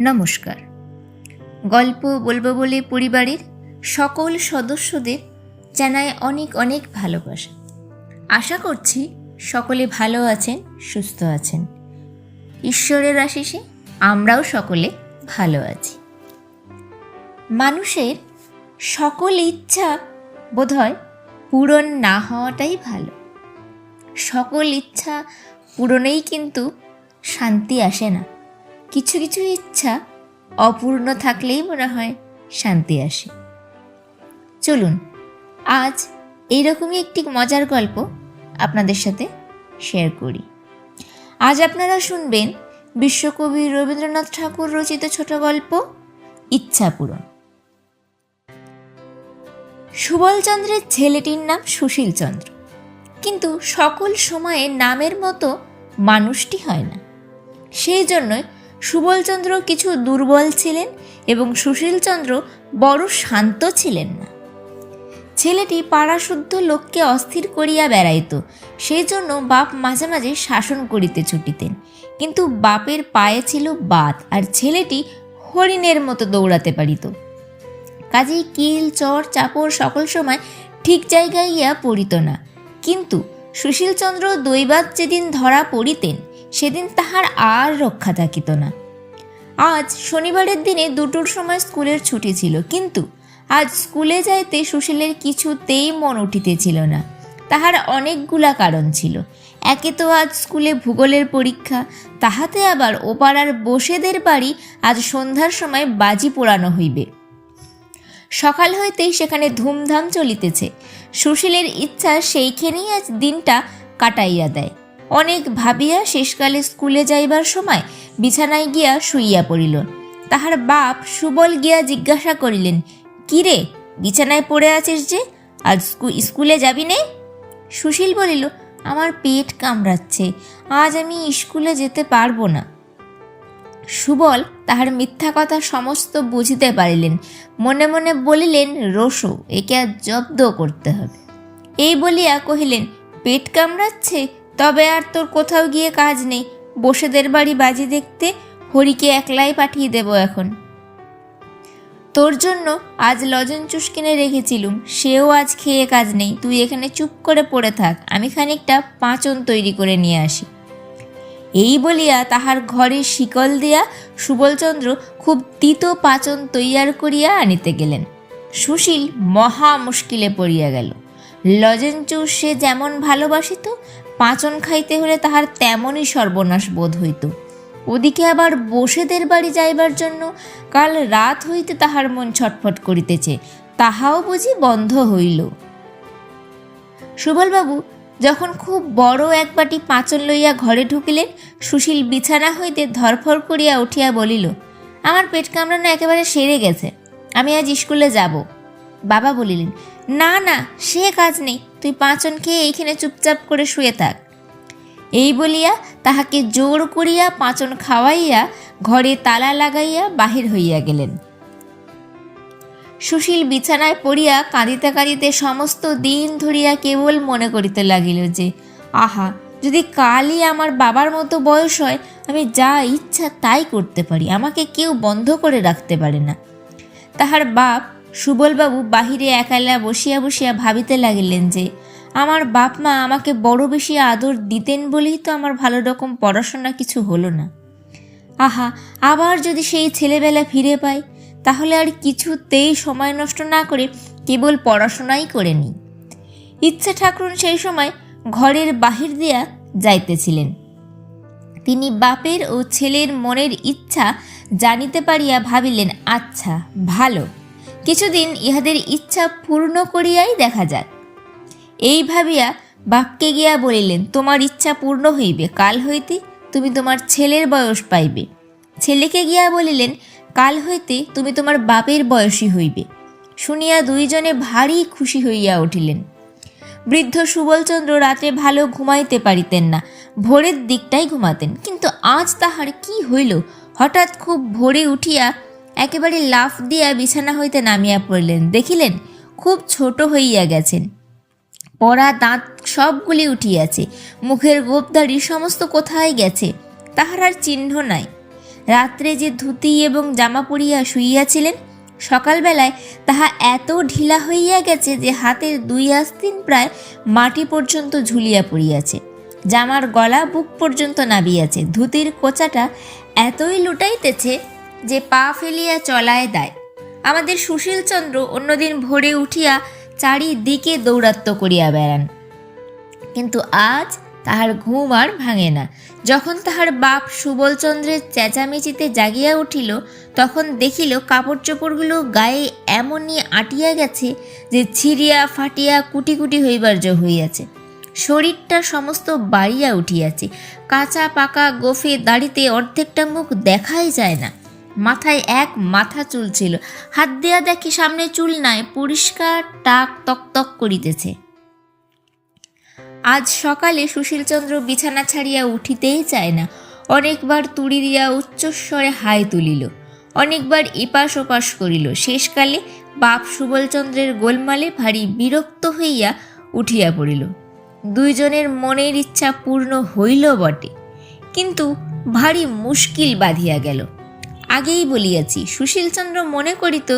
নমস্কার। গল্প বলব বলে পরিবারের সকল সদস্যদের জানায় অনেক অনেক ভালোবাসা। আশা করছি সকলে ভালো আছেন, সুস্থ আছেন। ঈশ্বরের আশিসে আমরাও সকলে ভালো আছি। মানুষের সকল ইচ্ছা বোধহয় পূরণ না হওয়াটাই ভালো। সকল ইচ্ছা পূরণেই কিন্তু শান্তি আসে না। কিছু কিছু ইচ্ছা অপূর্ণ থাকলেই মনে হয় শান্তি আসে। চলুন, আজ এইরকমই একটি মজার গল্প আপনাদের সাথে শেয়ার করি। আজ আপনারা শুনবেন বিশ্বকবি রবীন্দ্রনাথ ঠাকুর রচিত ছোট গল্প, ইচ্ছা পূরণ। সুবলচন্দ্রের ছেলেটির নাম সুশীল চন্দ্র কিন্তু সকল সময়ে নামের মতো মানুষটি হয় না। সেই জন্যই সুবলচন্দ্র কিছু দুর্বল ছিলেন এবং সুশীলচন্দ্র বড় শান্ত ছিলেন না। ছেলেটি পাড়াশুদ্ধ লোককে অস্থির করিয়া বেড়াইত সেই জন্য বাপ মাঝে মাঝে শাসন করিতে ছুটিতেন। কিন্তু বাপের পায়ে ছিল বাত আর ছেলেটি হরিণের মতো দৌড়াতে পারিত। কাজেই কিল, চর, চাপড় সকল সময় ঠিক জায়গায় ইয়া পড়িত না। কিন্তু সুশীলচন্দ্র দৈবাত যেদিন ধরা পড়িতেন সেদিন তাহার আর রক্ষা থাকিত না। আজ শনিবারের দিনে দুটোর সময় স্কুলের ছুটি ছিল, কিন্তু আজ স্কুলে যাইতে সুশীলের কিছুতেই মন উঠিতেছিল না। তাহার অনেকগুলা কারণ ছিল। একে তো আজ স্কুলে ভূগোলের পরীক্ষা, তাহাতে আবার ওপাড়ার বসেদের বাড়ি আজ সন্ধ্যার সময় বাজি পোড়ানো হইবে। সকাল হইতেই সেখানে ধুমধাম চলিতেছে। সুশীলের ইচ্ছা সেইখানেই আজ দিনটা কাটাইয়া দেয়। অনেক ভাবিয়া শেষকালে স্কুলে যাইবার সময় বিছানায় গিয়া শুইয়া পড়িল। তাহার বাপ সুবল গিয়া জিজ্ঞাসা করিলেন, কিরে, বিছানায় পড়ে আছিস যে? আজ স্কুলে যাবি নে? সুশীল বলিল, আমার পেট কামড়াচ্ছে, আজ আমি স্কুলে যেতে পারব না। সুবল তাহার মিথ্যা কথা সমস্ত বুঝিতে পারিলেন। মনে মনে বলিলেন, রসো, একে আর জব্দ করতে হবে। এই বলিয়া কহিলেন, পেট কামড়াচ্ছে? তবে আর তোর কোথাও গিয়ে কাজ নেই। বসেদের বাড়ি বাজি দেখতে হরিকে একলাই পাঠিয়ে দেব এখন। তোর জন্য আজ লজেন চুস কিনে রেখেছিলুম, সেও আজ খেয়ে কাজ নেই। তুই এখানে চুপ করে পড়ে থাক, আমি খানিকটা পাঁচন তৈরি করে নিয়ে আসি। এই বলিয়া তাহার ঘরে শিকল দিয়া সুবলচন্দ্র খুব তিতো পাচন তৈয়ার করিয়া আনিতে গেলেন। সুশীল মহা মুশকিলে পড়িয়া গেল। লজেন লজেঞ্চু সে যেমন ভালোবাসিত পাচন খাইতে হলে তাহার তেমনই সর্বনাশ বোধ হইত। ওদিকে আবার বসেদের বাড়ি যাইবার জন্য কাল রাত হইতে তাহার মন ছটফট করিতেছে, তাহাও বুঝি বন্ধ হইল। সুবলবাবু যখন খুব বড় এক বাটি পাঁচন লইয়া ঘরে ঢুকিলেন, সুশীল বিছানা হইতে ধরফর করিয়া উঠিয়া বলিল, আমার পেট কামড়ানো একেবারে সেরে গেছে, আমি আজ স্কুলে যাব। বাবা বলিলেন না না, সে কাজ নেই। তুই পাঁচন খেয়ে এইখানে চুপচাপ করে শুয়ে থাক। এই বলিয়া তাহাকে জোর করিয়া পাঁচন খাওয়াইয়া ঘরে তালা লাগাইয়া বাহির হইয়া গেলেন। সুশীল বিছানায় পড়িয়া কাঁদিতে কাঁদিতে সমস্ত দিন ধরিয়া কেবল মনে করিতে লাগিল যে, আহা, যদি কালই আমার বাবার মতো বয়স হয়, আমি যা ইচ্ছা তাই করতে পারি, আমাকে কেউ বন্ধ করে রাখতে পারে না। তাহার বাপ সুবলবাবু বাহিরে একালা বসিয়া বসিয়া ভাবিতে লাগিলেন যে, আমার বাপ মা আমাকে বড় বেশি আদর দিতেন বলেই তো আমার ভালো রকম পড়াশোনা কিছু হলো না। আহা, আবার যদি সেই ছেলেবেলা ফিরে পাই, তাহলে আর কিছুতেই সময় নষ্ট না করে কেবল পড়াশোনাই করে নিই। ইচ্ছা ঠাকুরন সেই সময় ঘরের বাহির দিয়া যাইতেছিলেন। তিনি বাপের ও ছেলের মনের ইচ্ছা জানিতে পারিয়া ভাবিলেন আচ্ছা ভালো। কিছুদিন ইহাদের ইচ্ছা পূর্ণ করিয়াই দেখা যাক। এই ভাবিয়া বাপকে গিয়া বলিলেন, তোমার ইচ্ছা পূর্ণ হইবে, কাল হইতে তুমি তোমার ছেলের বয়স পাইবে। ছেলেকে গিয়া বলিলেন, কাল হইতে তুমি তোমার বাপের বয়সী হইবে। শুনিয়া দুইজনে ভারী খুশি হইয়া উঠিলেন। বৃদ্ধ সুবলচন্দ্র রাতে ভালো ঘুমাইতে পারিতেন না, ভোরের দিকটাই ঘুমাতেন। কিন্তু আজ তাহার কি হইল? হঠাৎ খুব ভোরে উঠিয়া একেবারে লাফ দিয়া বিছানা হইতে নামিয়া পড়লেন। দেখিলেন, খুব ছোট হইয়া গেছেন। পরা দাঁত সবগুলি উঠিয়াছে, মুখের গোপদাড়ি সমস্ত কোথায় গেছে, তাহার আর চিহ্ন নাই। রাত্রে যে ধুতি এবং জামা পরিয়া শুইয়াছিলেন, সকালবেলায় তাহা এত ঢিলা হইয়া গেছে যে হাতের দুই আস্তিন প্রায় মাটি পর্যন্ত ঝুলিয়া পড়িয়াছে। জামার গলা বুক পর্যন্ত নাবিয়াছে, ধুতির কোচাটা এতই লুটাইতেছে যে পা ফেলিয়া চলায় দেয়। আমাদের সুশীলচন্দ্র অন্যদিন ভোরে উঠিয়া চারিদিকে দৌরাত্ম করিয়া বেড়ান। কিন্তু আজ তাহার ঘুম আর ভাঙে না। যখন তাহার বাপ সুবলচন্দ্রের চেঁচামেচিতে জাগিয়া উঠিল, তখন দেখিল কাপড় চোপড়গুলো গায়ে এমনই আটিয়া গেছে যে ছিঁড়িয়া ফাটিয়া কুটি কুটি হইবার জো হইয়াছে। শরীরটা সমস্ত বাড়িয়া উঠিয়াছে। কাঁচা পাকা গোফে দাড়িতে অর্ধেকটা মুখ দেখাই যায় না। মাথায় এক মাথা চুল ছিল। হাত দেয়া দেখে সামনে চুল নাই, পরিষ্কার টাক তক তক করিতেছে। আজ সকালে সুশীলচন্দ্র বিছানা ছাড়িয়া উঠিতেই চায় না। অনেকবার তুড়ি দিয়া উচ্চস্বরে হাই তুলিল। অনেকবার এপাশ ওপাশ করিল। শেষকালে বাপ সুবলচন্দ্রের গোলমালে ভারী বিরক্ত হইয়া উঠিয়া পড়িল। দুইজনের মনের ইচ্ছা পূর্ণ হইল বটে। কিন্তু ভারী মুশকিল বাঁধিয়া গেল। আগেই বলিয়াছি, সুশীলচন্দ্র মনে করিত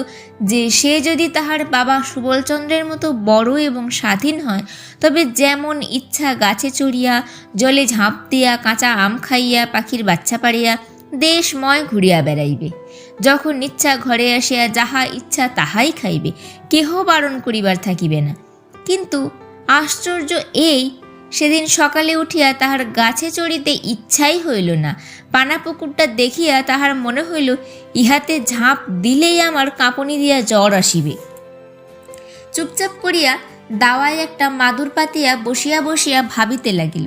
যে সে যদি তাহার বাবা সুবলচন্দ্রের মতো বড় এবং স্বাধীন হয়, তবে যেমন ইচ্ছা গাছে চড়িয়া, জলে ঝাঁপ দিয়া, কাঁচা আম খাইয়া, পাখির বাচ্চা পাড়িয়া দেশময় ঘুরিয়া বেড়াইবে। যখন ইচ্ছা ঘরে আসিয়া যাহা ইচ্ছা তাহাই খাইবে, কেহ বারণ করিবার থাকিবে না। কিন্তু আশ্চর্য এই, সেদিন সকালে উঠিয়া তাহার গাছে চড়িতে ইচ্ছাই হইল না পানা পুকুরটা দেখিয়া তাহার মনে হইল, ইহাতে ঝাঁপ দিলেই আমার কাঁপনি দিয়া জ্বর আসিবে। চুপচাপ করিয়া দাওয়ায় একটা মাদুর পাতিয়া বসিয়া বসিয়া ভাবিতে লাগিল।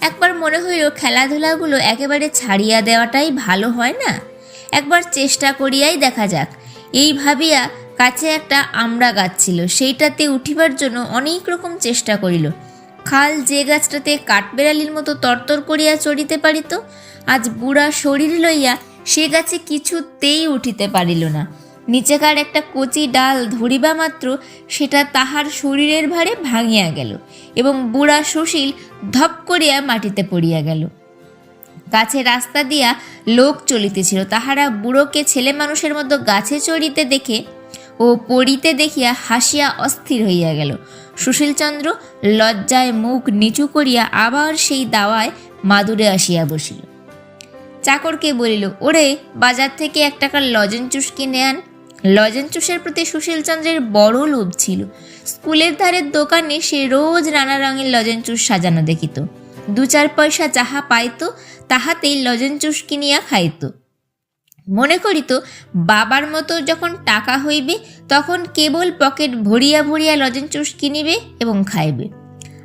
একবার মনে হইল খেলাধুলাগুলো একেবারে ছাড়িয়া দেওয়াটাই ভালো হয় না। একবার চেষ্টা করিয়াই দেখা যাক। এই ভাবিয়া কাছে একটা আমড়া গাছ ছিল, সেইটাতে উঠিবার জন্য অনেক রকম চেষ্টা করিল। খাল যে গাছটাতে কাঠবেড়ালির মতো তরতর করিয়া চড়িতে পারিত আজ বুড়া শরীর লইয়া সে গাছে কিছুতেই উঠিতে পারিল না। নিচেকার একটা কচি ডাল ধরিবা মাত্র সেটা তাহার শরীরের ভারে ভাঙিয়া গেল এবং বুড়া সুশীল ধপ করিয়া মাটিতে পড়িয়া গেল। গাছে রাস্তা দিয়া লোক চলিতেছিল। তাহারা বুড়োকে ছেলে মানুষের মতো গাছে চড়িতে দেখে ও পড়িতে দেখিয়া হাসিয়া অস্থির হইয়া গেল। সুশীলচন্দ্র লজ্জায় মুখ নিচু করিয়া আবার সেই দাওয়ায় মাদুরে আসিয়া বসিল। চাকরকে বলিল, ওরে, বাজার থেকে এক টাকার লজেন চুস কিনে আন। লজেন চুষের প্রতি সুশীলচন্দ্রের বড় লোভ ছিল। স্কুলের ধারের দোকানে সে রোজ নানা রঙের লজেন চুস সাজানো দেখিত। দু চার পয়সা যাহা পাইত, তাহাতেই লজেন চুস কিনিয়া খাইত। মনে করিত, বাবার মতো যখন টাকা হইবে, তখন কেবল পকেট ভরিয়া ভরিয়া লজেন চুস কিনিবে এবং খাইবে।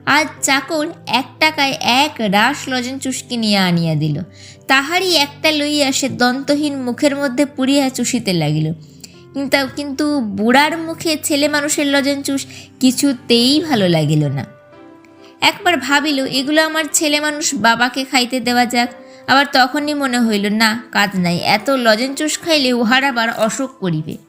আজ চাকর এক টাকায় এক রাস লজেন চুস কিনিয়া আনিয়া দিল। তাহারই একটা লইয়া সে দন্তহীন মুখের মধ্যে পুড়িয়া চুষিতে লাগিল। কিন্তু কিন্তু বুড়ার মুখে ছেলে মানুষের লজেন চুস কিছুতেই ভালো লাগিল না। একবার ভাবিল, এগুলো আমার ছেলে মানুষ বাবাকে খাইতে দেওয়া যাক। আবার তখনই মনে হইল, না, কাজ নাই, এত লজেন চুস খাইলে উহার আবার অসুখ করিবে।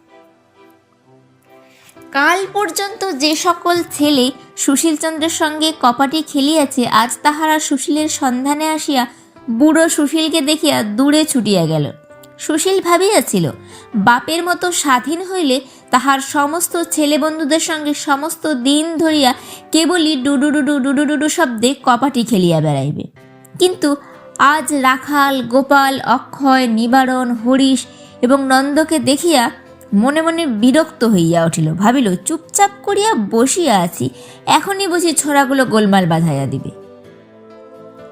কাল পর্যন্ত যে সকল ছেলে সুশীলচন্দ্রের সঙ্গে কপাটি খেলিয়াছে, আজ তাহারা সুশীলের সন্ধানে আসিয়া বুড়ো সুশীলকে দেখিয়া দূরে ছুটিয়া গেল। সুশীল ভাবিয়াছিল, বাপের মতো স্বাধীন হইলে তাহার সমস্ত ছেলে বন্ধুদের সঙ্গে সমস্ত দিন ধরিয়া কেবলই ডুডু ডুডু ডুডু ডুডু শব্দে কপাটি খেলিয়া বেড়াইবে। কিন্তু আজ রাখাল, গোপাল, অক্ষয়, নিবারণ, হরিশ এবং নন্দকে দেখিয়া মনে মনে বিরক্ত হইয়া উঠিল, ভাবিল, চুপচাপ করিয়া বসিয়া আছি, এখনই বুঝি ছোড়াগুলো গোলমাল বাঁধাইয়া দিবে।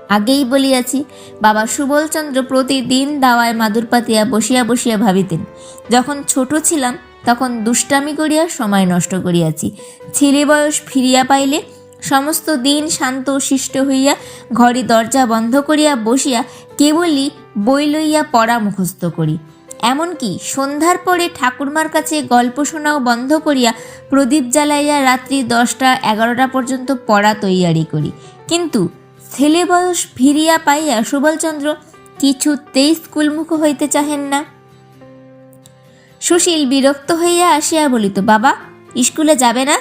আগেই বলিয়াছি, বাবা সুবলচন্দ্র প্রতিদিন দাওয়ায় মাদুর পাতিয়া বসিয়া বসিয়া ভাবিতেন। যখন ছোট ছিলাম, তখন দুষ্টামি করিয়া সময় নষ্ট করিয়াছি। ছেলে বয়স ফিরিয়া পাইলে সমস্ত দিন শান্ত শিষ্ট হইয়া ঘরে দরজা বন্ধ করিয়া বসিয়া কেবলই বই লইয়া পড়া মুখস্থ করি। এমনকি সন্ধ্যার পরে ঠাকুরমার কাছে গল্প শোনাও বন্ধ করিয়া প্রদীপ জ্বালাইয়া রাত্রি দশটা এগারোটা পর্যন্ত পড়া তৈয়ারি করি। কিন্তু ছেলে বয়স ফিরিয়া পাইয়া সুবলচন্দ্র কিছুতেই স্কুলমুখ হইতে চাহেন না। সুশীল বিরক্ত হইয়া আসিয়া বলিত, বাবা, স্কুলে যাবে না?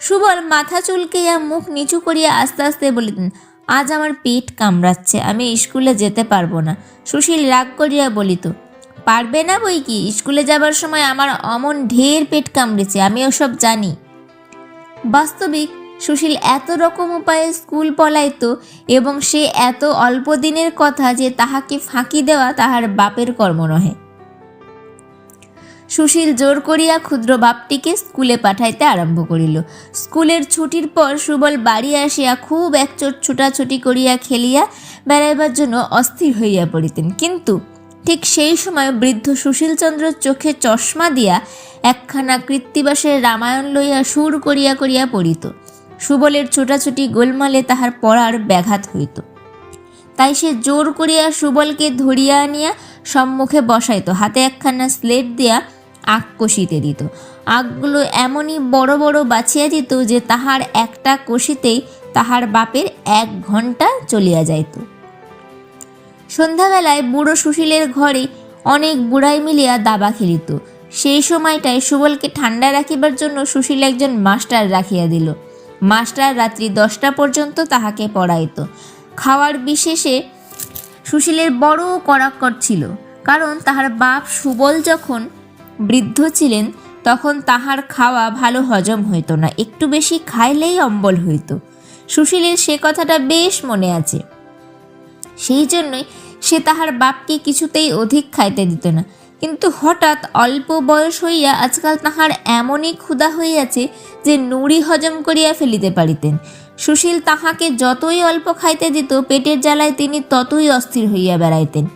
সুবল মাথা চুলকাইয়া মুখ নিচু করিয়া আস্তে আস্তে বলিতেন, আজ আমার পেট কামড়াচ্ছে, আমি স্কুলে যেতে পারব না। সুশীল রাগ করিয়া বলিত পারবে না বই কি? স্কুলে যাবার সময় আমার অমন ঢের পেট কামড়েছে, আমি ওসব জানি। বাস্তবিক, সুশীল এত রকম উপায়ে স্কুল পলাইত এবং সে এত অল্প দিনের কথা যে তাহাকে ফাঁকি দেওয়া তাহার বাপের কর্ম নহে। সুশীল জোর করিয়া ক্ষুদ্র বাপটিকে স্কুলে পাঠাইতে আরম্ভ করিল। স্কুলের ছুটির পর সুবল বাড়ি আসিয়া খুব একচোট ছুটাছুটি করিয়া খেলিয়া বেড়াইবার জন্য অস্থির হইয়া পড়িতেন। কিন্তু ঠিক সেই সময় বৃদ্ধ সুশীলচন্দ্র চোখে চশমা দিয়া একখানা কৃত্তিবাসের রামায়ণ লইয়া সুর করিয়া করিয়া পড়িত। সুবলের ছোটাছুটি গোলমালে তাহার পড়ার ব্যাঘাত হইত। তাই সে জোর করিয়া সুবলকে ধরিয়া আনিয়া সম্মুখে বসাইত। হাতে একখানা স্লেট দিয়া আখ কষিতে দিত। আখগুলো এমনই বড় বড় বাছিয়া দিত যে তাহার একটা কষিতেই তাহার বাপের এক ঘণ্টা চলিয়া যাইত। সন্ধ্যাবেলায় বুড়ো সুশীলের ঘরে অনেক বুড়াই মিলিয়া দাবা খেলিত। সেই সময়টায় সুবলকে ঠান্ডা রাখিবার জন্য সুশীল একজন মাস্টার রাখিয়া দিল। মাস্টার রাত্রি দশটা পর্যন্ত তাহাকে পড়াইত। খাওয়ার বিশেষে সুশীলের বড় কড়াকড় ছিল, কারণ তাহার বাপ সুবল যখন বৃদ্ধ ছিলেন, তখন তাহার খাওয়া ভালো হজম হইত না, একটু বেশি খাইলেই অম্বল হইত। সুশীলের সে কথাটা বেশ মনে আছে। সেই জন্যই সে তাহার বাপকে কিছুতেই অধিক খাইতে দিত না। কিন্তু হঠাৎ অল্প বয়স হইয়া আজকাল তাহার এমনই ক্ষুধা হইয়াছে যে নুড়ি হজম করিয়া ফেলিতে পারিতেন। সুশীল তাহাকে যতই অল্প খাইতে দিত, পেটের জ্বালায় তিনি ততই অস্থির হইয়া বেড়াইতেন।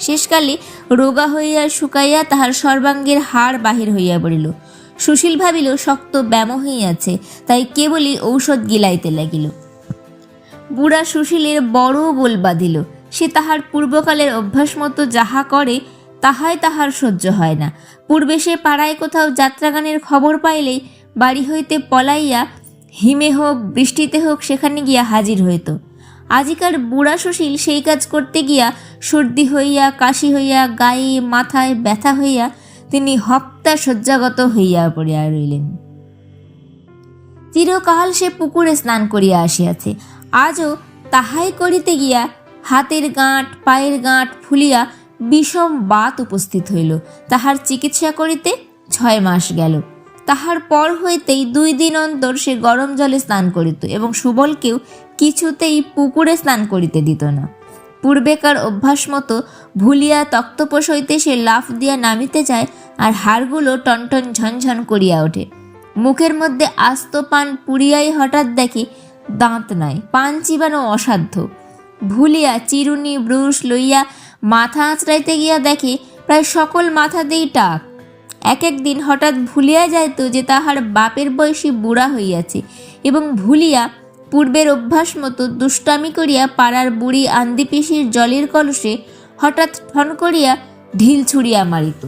শেষকালে রোগা হইয়া শুকাইয়া তাহার সর্বাঙ্গের হাড় বাহির হইয়া পড়িল। সুশীল ভাবিল, শক্ত ব্যামো হইয়াছে তাই কেবলই ঔষধ গিলাইতে লাগিল। বুড়া সুশীলের বড় গোল বাঁধিল। সে তাহার পূর্বকালের অভ্যাস মতো যাহা করে, তাহাই তাহার সহ্য হয় না। পূর্বে সে পাড়ায় কোথাও যাত্রাগানের খবর পাইলেই বাড়ি হইতে পলাইয়া হিমে হোক, বৃষ্টিতে হোক, সেখানে গিয়া হাজির হইত। আজিকার বুড়া সুশীল সেই কাজ করতে গিয়া সর্দি হইয়া, কাশি হইয়া, গায়ে, মাথায় ব্যথা হইয়া তিনি হপ্তা শয্যাগত হইয়া পড়িয়া রইলেন। চিরকাল সে পুকুরে স্নান করিয়া আসিয়াছে। আজও তাহাই করিতে গিয়া হাতের গাঁট, পায়ের গাঁট ফুলিয়া বিষম বাত উপস্থিত হইল। তাহার চিকিৎসা করিতে ছয় মাস গেল। তাহার পর হইতেই দুই দিন অন্তর সে গরম জলে স্নান করিত এবং সুবলকেও কিছুতেই পুকুরে স্নান করিতে দিত না। পূর্বেকার অভ্যাস মতো ভুলিয়া তক্তপোষ হইতে সে লাফ দিয়া নামিতে যায় আর হাড়গুলো টনটন ঝনঝন করিয়া ওঠে। মুখের মধ্যে আস্ত পান পুড়িয়াই হঠাৎ দেখে দাঁত নাই, পান চিবানো অসাধ্য। ভুলিয়া চিরুনি, ব্রুশ লইয়া মাথা আঁচড়াইতে গিয়া দেখে প্রায় সকল মাথা মাথাতেই টাক। এক এক দিন হঠাৎ ভুলিয়া যাইত যে তাহার বাপের বয়সী বুড়া হইয়াছে এবং ভুলিয়া পূর্বের অভ্যাস মতো দুষ্টামি করিয়া পাড়ার বুড়ি আন্দি পিসির জলের কলসে হঠাৎ ঠন করিয়া ঢিল ছুড়িয়া মারিত।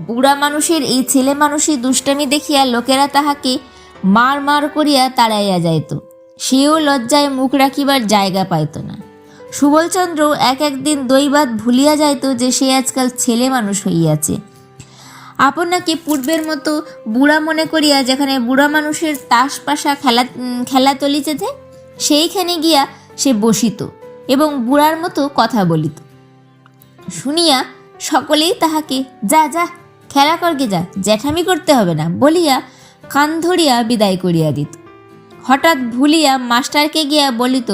বুড়া মানুষের এই ছেলে মানুষই দুষ্টামি দেখিয়া লোকেরা তাহাকে মার মার করিয়া তাড়াইয়া যাইত। সেও লজ্জায় মুখ রাখিবার জায়গা পাইত না। সুবলচন্দ্র এক একদিন দৈবাত ভুলিয়া যাইত যে সে আজকাল ছেলে মানুষ হইয়াছে। আপনাকে পূর্বের মতো বুড়া মনে করিয়া যেখানে বুড়া মানুষের তাস পাশা খেলা খেলা চলিতেছে সেইখানে গিয়া সে বসিত এবং বুড়ার মতো কথা বলিত। শুনিয়া সকলেই তাহাকে, যা যা, খেলা করকে যা, জ্যাঠামি করতে হবে না। বলিয়া কান ধরিয়া বিদায় করিয়া দিত। হঠাৎ ভুলিয়া মাস্টারকে গিয়া বলিত,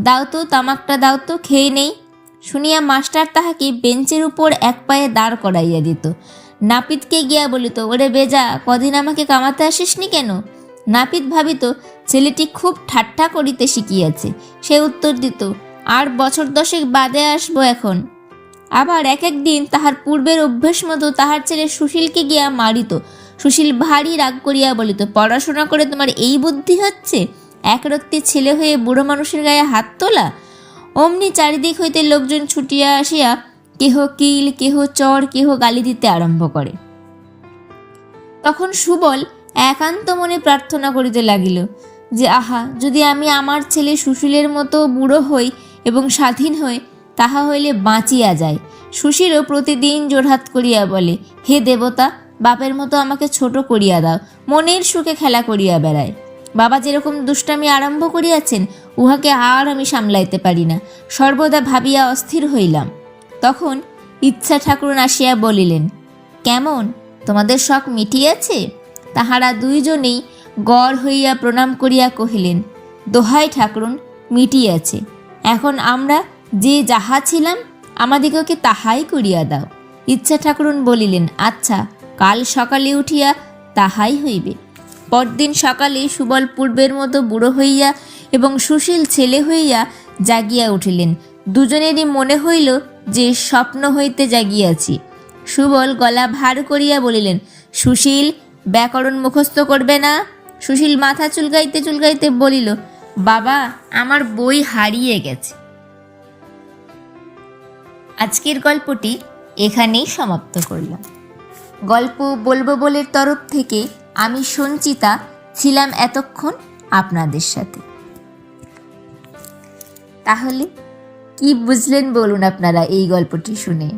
দাও তো, তামাকটা দাও তো, খেয়ে নেই। শুনিয়া মাস্টার তাহাকে বেঞ্চের উপর এক পায়ে দাঁড় করাইয়া দিত। নাপিতকে গিয়া বলিত, ওরে বেজা, কদিন আমাকে কামাতে আসিসনি কেন? নাপিত ভাবিত, ছেলেটি খুব ঠাট্টা করিতে শিখিয়াছে। সে উত্তর দিত, আর বছর দশেক বাদে আসব এখন। আবার এক এক দিন তাহার পূর্বের অভ্যেস মতো তাহার ছেলে সুশীলকে গিয়া মারিত সুশীল ভারী রাগ করিয়া বলিত, পড়াশোনা করে তোমার এই বুদ্ধি হচ্ছে? একরত্তি ছেলে হয়ে বুড়ো মানুষের গায়ে হাত তোলা? অমনি চারিদিক হইতে লোকজন ছুটিয়া আসিয়া কেহ কিল, কেহ চর, কেহ গালি দিতে আরম্ভ করে। তখন সুবল একান্ত মনে প্রার্থনা করিতে লাগিল যে, আহা, যদি আমি আমার ছেলে সুশীলের মতো বুড়ো হই এবং স্বাধীন হই, তাহা হইলে বাঁচিয়া যায় সুশীলও প্রতিদিন জোরহাত করিয়া বলে, হে দেবতা বাপের মতো আমাকে ছোট করিয়া দাও, মনের সুখে খেলা করিয়া বেড়ায়। বাবা যেরকম দুষ্টামি আরম্ভ করিয়াছেন, উহাকে আর আমি সামলাইতে পারি না। সর্বদা ভাবিয়া অস্থির হইলাম। তখন ইচ্ছা ঠাকুরন আসিয়া বলিলেন, কেমন? তোমাদের শখ মিটিয়াছে? তাহারা দুইজনেই গড় হইয়া প্রণাম করিয়া কহিলেন, দোহাই ঠাকুরন, মিটিয়াছে। এখন আমরা যে যাহা ছিলাম, আমাদিগকে তাহাই করিয়া দাও। ইচ্ছা ঠাকুরন বলিলেন আচ্ছা কাল সকালে উঠিয়া তাহাই হইবে। পরদিন সকালে সুবল পূর্বের মতো বুড়ো হইয়া এবং সুশীল ছেলে হইয়া জাগিয়া উঠিলেন। দুজনেরই মনে হইল যে স্বপ্ন হইতে জাগিয়াছি। সুবল গলা ভার করিয়া বলিলেন, সুশীল, ব্যাকরণ মুখস্থ করবে না? সুশীল মাথা চুলকাইতে চুলকাইতে বলিল, বাবা, আমার বই হারিয়ে গেছে। আজকের গল্পটি এখানেই সমাপ্ত করলাম। গল্প বলব বলের তরফ থেকে আমি সঞ্চিতা, ছিলাম এতক্ষণ আপনাদের সাথে। তাহলে কি বুঝলেন বলুন আপনারা এই গল্পটি শুনে?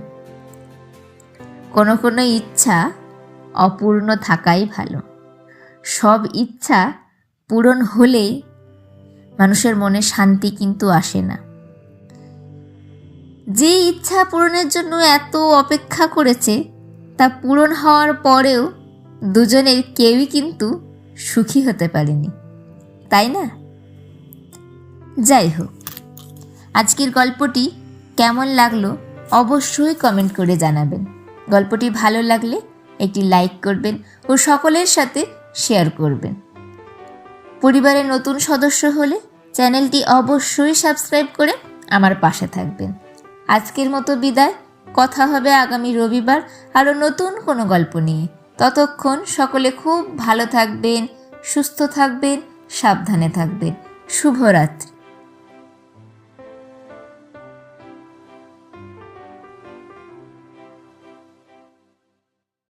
কোনো কোনো ইচ্ছা অপূর্ণ থাকাই ভালো। সব ইচ্ছা পূরণ হলেই মানুষের মনে শান্তি কিন্তু আসে না। যে ইচ্ছা পূরণের জন্য এত অপেক্ষা করেছে তা পূরণ হওয়ার পরেও দুজনের কেউই কিন্তু সুখী হতে পারেনি, তাই না? যাই হোক, আজকের গল্পটি কেমন লাগল অবশ্যই কমেন্ট করে জানাবেন। গল্পটি ভালো লাগলে একটি লাইক করবেন ও সকলের সাথে শেয়ার করবেন। পরিবারের নতুন সদস্য হলে চ্যানেলটি অবশ্যই সাবস্ক্রাইব করে আমার পাশে থাকবেন। আজকের মতো বিদায় কথা হবে আগামী রবিবার আরও নতুন কোনো গল্প নিয়ে। ততক্ষণ সকলে খুব ভালো থাকবেন, সুস্থ থাকবেন, সাবধানে থাকবেন। শুভরাত্রি।